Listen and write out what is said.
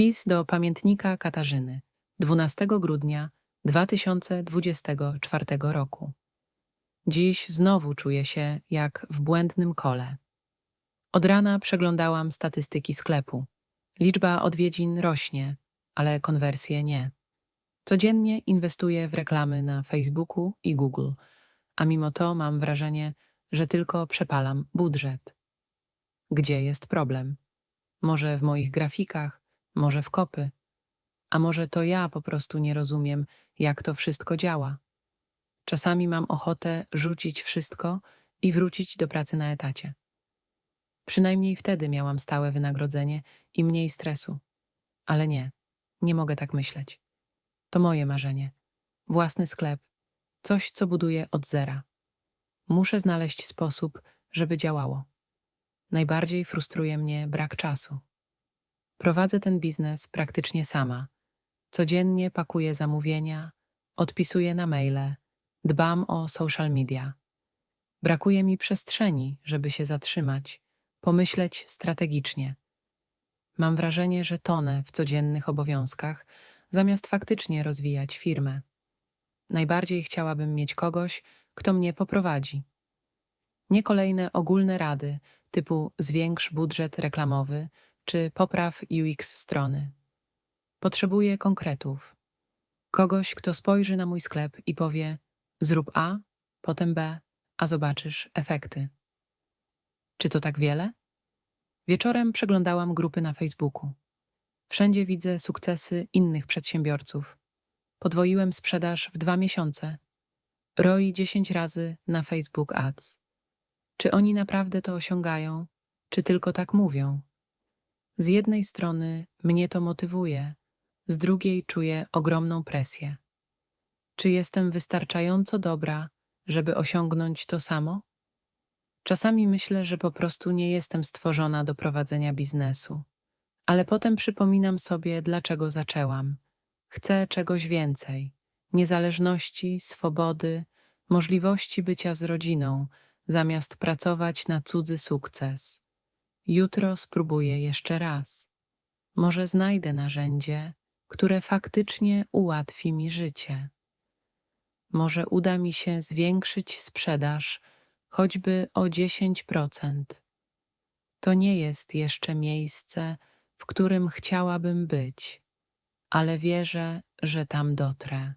Wpis do pamiętnika Katarzyny 12 grudnia 2024 roku. Dziś znowu czuję się jak w błędnym kole. Od rana przeglądałam statystyki sklepu. Liczba odwiedzin rośnie, ale konwersje nie. Codziennie inwestuję w reklamy na Facebooku i Google, a mimo to mam wrażenie, że tylko przepalam budżet. Gdzie jest problem? Może w moich grafikach, może w kopy, a może to ja po prostu nie rozumiem, jak to wszystko działa. Czasami mam ochotę rzucić wszystko i wrócić do pracy na etacie. Przynajmniej wtedy miałam stałe wynagrodzenie i mniej stresu. Ale nie, nie mogę tak myśleć. To moje marzenie. Własny sklep, coś, co buduję od zera. Muszę znaleźć sposób, żeby działało. Najbardziej frustruje mnie brak czasu. Prowadzę ten biznes praktycznie sama. Codziennie pakuję zamówienia, odpisuję na maile, dbam o social media. Brakuje mi przestrzeni, żeby się zatrzymać, pomyśleć strategicznie. Mam wrażenie, że tonę w codziennych obowiązkach, zamiast faktycznie rozwijać firmę. Najbardziej chciałabym mieć kogoś, kto mnie poprowadzi. Nie kolejne ogólne rady typu zwiększ budżet reklamowy czy popraw UX strony. Potrzebuję konkretów. Kogoś, kto spojrzy na mój sklep i powie: zrób A, potem B, a zobaczysz efekty. Czy to tak wiele? Wieczorem przeglądałam grupy na Facebooku. Wszędzie widzę sukcesy innych przedsiębiorców. Podwoiłem sprzedaż w dwa miesiące. ROI 10 razy na Facebook Ads. Czy oni naprawdę to osiągają, czy tylko tak mówią? Z jednej strony mnie to motywuje, z drugiej czuję ogromną presję. Czy jestem wystarczająco dobra, żeby osiągnąć to samo? Czasami myślę, że po prostu nie jestem stworzona do prowadzenia biznesu, ale potem przypominam sobie, dlaczego zaczęłam. Chcę czegoś więcej niezależności, swobody, możliwości bycia z rodziną, zamiast pracować na cudzy sukces. Jutro spróbuję jeszcze raz. Może znajdę narzędzie, które faktycznie ułatwi mi życie. Może uda mi się zwiększyć sprzedaż choćby o 10%. To nie jest jeszcze miejsce, w którym chciałabym być, ale wierzę, że tam dotrę.